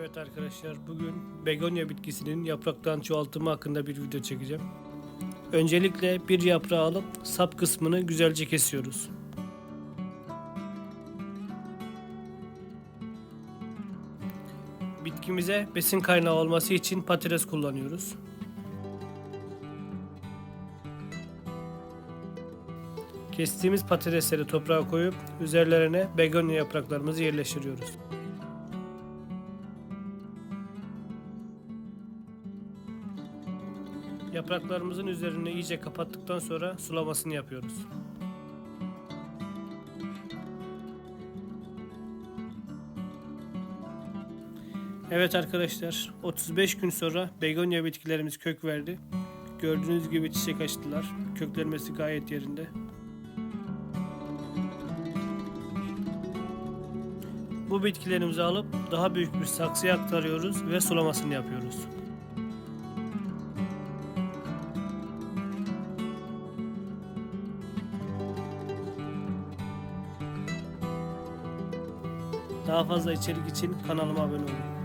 Evet arkadaşlar bugün begonya bitkisinin yapraktan çoğaltımı hakkında bir video çekeceğim. Öncelikle bir yaprağı alıp sap kısmını güzelce kesiyoruz. Bitkimize besin kaynağı olması için patates kullanıyoruz. Kestiğimiz patatesleri toprağa koyup üzerlerine begonya yapraklarımızı yerleştiriyoruz. Yapraklarımızın üzerini iyice kapattıktan sonra sulamasını yapıyoruz. Evet arkadaşlar 35 gün sonra begonya bitkilerimiz kök verdi. Gördüğünüz gibi çiçek açtılar. Köklenmesi gayet yerinde. Bu bitkilerimizi alıp daha büyük bir saksıya aktarıyoruz ve sulamasını yapıyoruz. Daha fazla içerik için kanalıma abone olun.